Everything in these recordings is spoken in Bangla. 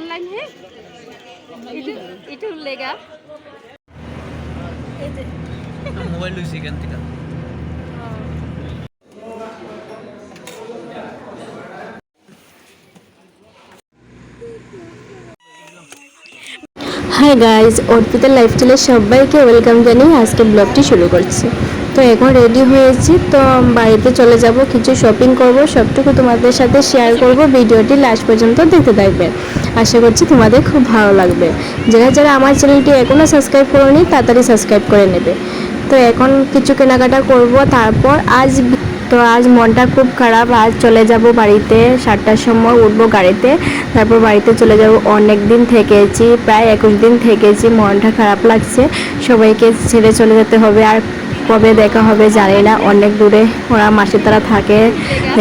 অনলাইন হে? এটা লেগা মোবাইল লইছি এখান থেকে। হাই গাইজ অর্পিতার লাইফস্টাইলে সবাইকে ওয়েলকাম জানিয়ে আজকে ব্লগটি শুরু করছি। তো এখন রেডি হয়েছি তো বাড়িতে চলে যাব কিছু শপিং করব সবটুকু তোমাদের সাথে শেয়ার করব ভিডিওটি লাস্ট পর্যন্ত দেখতে থাকবেন আশা করছি তোমাদের খুব ভালো লাগবে। যারা যারা আমার চ্যানেলটি এখনও সাবস্ক্রাইব করোনি, তাড়াতাড়ি সাবস্ক্রাইব করে নেবে। তো এখন কিছু কেনাকাটা করব, তারপর আজ তো আজ মনটা খুব খারাপ, আজ চলে যাব বাড়িতে, সাতটার সময় উঠবো গাড়িতে, তারপর বাড়িতে চলে যাব। অনেক দিন থেকেছি, প্রায় একুশ দিন থেকেছি, মনটা খারাপ লাগছে। সবাইকে ছেড়ে চলে যেতে হবে, আর কবে দেখা হবে জানি না। অনেক দূরে ওরা মাসে তারা থাকে,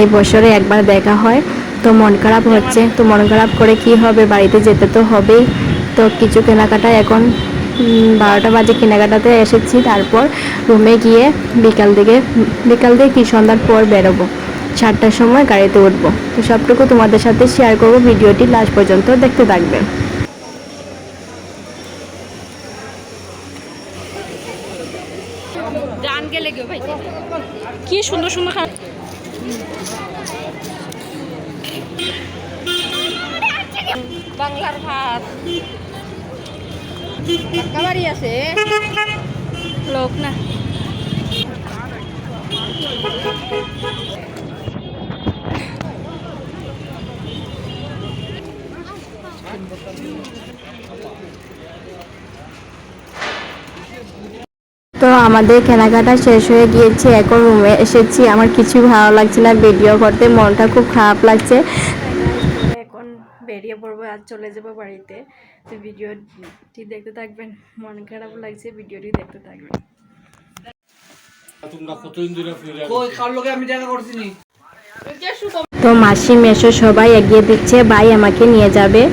এই বছরে একবার দেখা হয়। তো মন খারাপ হচ্ছে। তো মন খারাপ করে কি হবে? বাড়িতে যেতে তো হবেই। তো কিছু কেনাকাটা এখন বারোটা বাজে কেনাকাটাতে এসেছি। তারপর রুমে গিয়ে বিকাল দিকে, বিকাল দিয়ে কি সন্ধ্যার পর বেরোবো। চারটার সময় গাড়িতে উঠবো। তো সবটুকু তোমাদের সাথে শেয়ার করব। ভিডিওটি লাস্ট পর্যন্ত দেখতে থাকবে। কি সুন্দর সুন্দর বাংলার ভাত। বাড়ি আছে? লোক না। তো আমাদের কেনাকাটা শেষ হয়ে গিয়েছে এখন রুমে এসেছি। আমার কিছু ভালো লাগছে না ভিডিও করতে মনটা খুব খারাপ লাগছে। বেরিয়ে পড়ব আর চলে যাব বাড়িতে। তো ভিডিওটি দেখতে থাকবেন মন খারাপ লাগছে ভিডিওটি দেখতে থাকবেন। তোমরা কতদিন ধরে ফিরে কই কার লগে আমি দেখা করছি নি তো মাসি মেশো সবাই এগিয়ে দিচ্ছে ভাই আমাকে নিয়ে যাবে।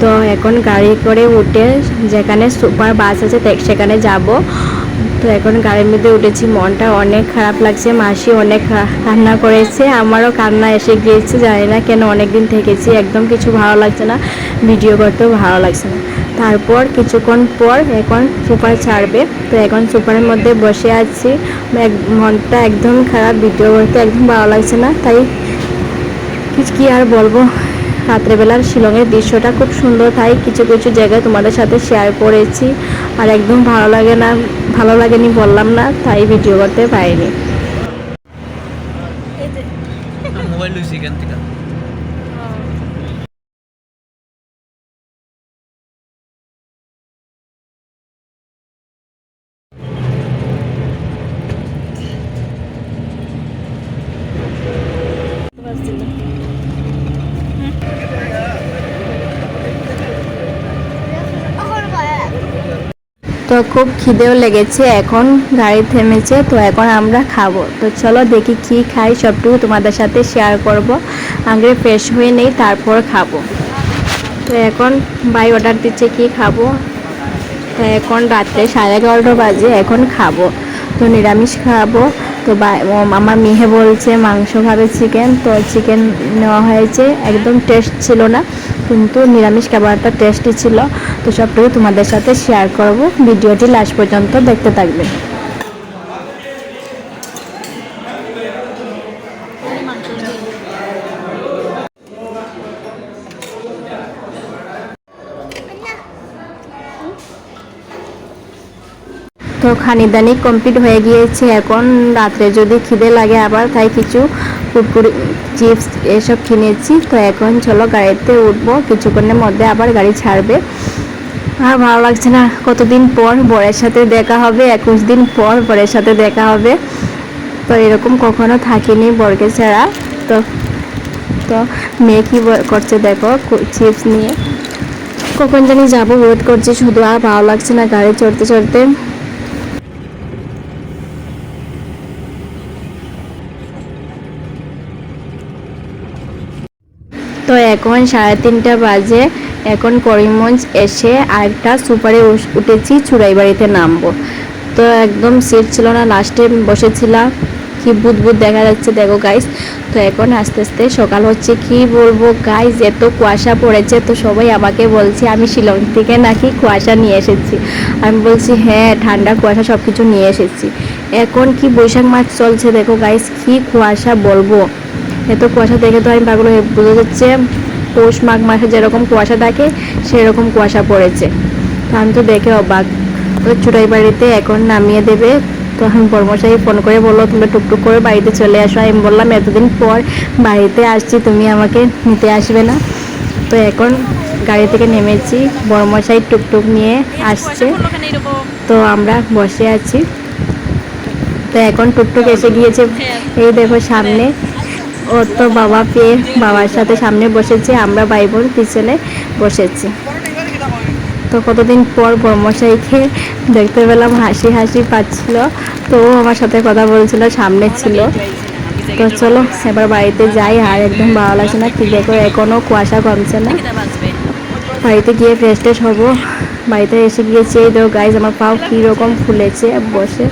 তো এখন গাড়ি করে উঠে যেখানে সুপার বাস আছে সেখানে যাব। তো এখন গাড়ির মধ্যে উঠেছি, মনটা অনেক খারাপ লাগছে, মাসি অনেক কান্না করেছে, আমারও কান্না এসে গিয়েছে, জানি না কেন অনেক দিন থেকেছি, একদম কিছু ভালো লাগছে না, ভিডিও করতেও ভালো লাগছে না। তারপর কিছুক্ষণ পর এখন সুপার ছাড়বে, তো এখন সুপারের মধ্যে বসে আছি মনটা একদম খারাপ, ভিডিও করতে একদম ভালো লাগছে না, তাই কি আর বলব? রাত্রেবেলার শিলংয়ের দৃশ্যটা খুব সুন্দর, তাই কিছু কিছু জায়গায় তোমাদের সাথে শেয়ার করেছি, আর একদম ভালো লাগে না ভালো লাগেনি বললাম না তাই ভিডিও করতে পারিনি। মোবাইল লইছি এখান থেকে। তো খুব খিদেও লেগেছে, এখন গাড়ি থেমেছে, তো এখন আমরা খাব। তো চলো দেখি কি খাই, সবটুকু তোমাদের সাথে শেয়ার করব। আগে ফ্রেশ হয়ে নেই, তারপর খাব। তো এখন বাই অর্ডার দিচ্ছে কি খাব? তো এখন রাত্রে সাড়ে এগারোটা বাজে, এখন খাব। তো নিরামিষ খাব। তো আমার মেহে বলছে মাংস খাবে চিকেন তো চিকেন নেওয়া হয়েছে। একদম টেস্ট ছিল না। কিন্তু নিরামিষ খাবারটা টেস্টই ছিল। তো সবটুকু তোমাদের সাথে শেয়ার করব। ভিডিওটি লাস্ট পর্যন্ত দেখতে থাকবে। তো খানিদানি কমপ্লিট হয়ে গিয়েছে। এখন রাত্রে যদি খিদে লাগে আবার, তাই কিছু কুরকুরি চিপস এসব কিনেছি। তো এখন চলো গাড়িতে উঠবো। কিছুক্ষণের মধ্যে আবার গাড়ি ছাড়বে। আর ভালো লাগছে না কতদিন পর বরের সাথে দেখা হবে, একুশ দিন পর বরের সাথে দেখা হবে। তো এরকম কখনো থাকিনি বরকে ছাড়া। তো তো মেয়ে কী করছে দেখো চিপস নিয়ে। কখন জানি যাব ওয়েট করছি শুধু। আর ভালো লাগছে না গাড়ি চড়তে চড়তে। তো এখন সাড়ে তিনটা বাজে। এখন করিমগঞ্জ এসে আরেকটা সুপারে উঠেছি, চুড়াইবাড়িতে নামবো। তো একদম সিট ছিল না লাস্টে বসেছিলাম। কি বুদ বুদ দেখা যাচ্ছে, দেখো গাইস তো এখন আস্তে আস্তে সকাল হচ্ছে, কি বলব গাইস এত কুয়াশা পড়েছে। তো সবাই আমাকে বলছে, আমি শিলং থেকে নাকি কুয়াশা নিয়ে এসেছি? আমি বলছি হ্যাঁ ঠান্ডা, কুয়াশা সব কিছু নিয়ে এসেছি। এখন কি বৈশাখ মাস চলছে, দেখো গাইস কি কুয়াশা বলব। এত কুয়াশা দেখে তো আমি পাগল হয়ে বোঝা যাচ্ছে পৌষ মাঘ মাসে যেরকম কুয়াশা থাকে, সেরকম কুয়াশা পড়েছে। তো আমি তো দেখে অবাক। তো চুড়াই বাড়িতে এখন নামিয়ে দেবে। তো আমি বর্মশাই ফোন করে বলল, তোমরা টুকটুক করে বাড়িতে চলে আসো। আমি বললাম, এতদিন পর বাড়িতে আসছি, তুমি আমাকে নিতে আসবে না। তো এখন গাড়ি থেকে নেমেছি বর্মশাই টুকটুক নিয়ে আসছে। তো আমরা বসে আছি। তো এখন টুকটুক এসে গিয়েছে। এই দেখো সামনে ও তো বাবা পেয়ে বাবার সাথে সামনে বসেছে, আমরা ভাই বোন পিছনে বসেছি। তো কতদিন পর বর্মশাইকে দেখতে পেলাম, হাসি হাসি পাচ্ছিল। তো আমার সাথে কথা বলছিল, সামনে ছিল। তো চলো, এবার বাড়িতে যাই, আর একদম ভালো লাগছে না, ঠিক দেখো এখনও কুয়াশা কমছে না। বাড়িতে গিয়ে ফ্রেশ ট্রেশ হব। বাড়িতে এসে গিয়েছি, এই দেখো গাইজ আমার পাও কীরকম ফুলেছে, বসে।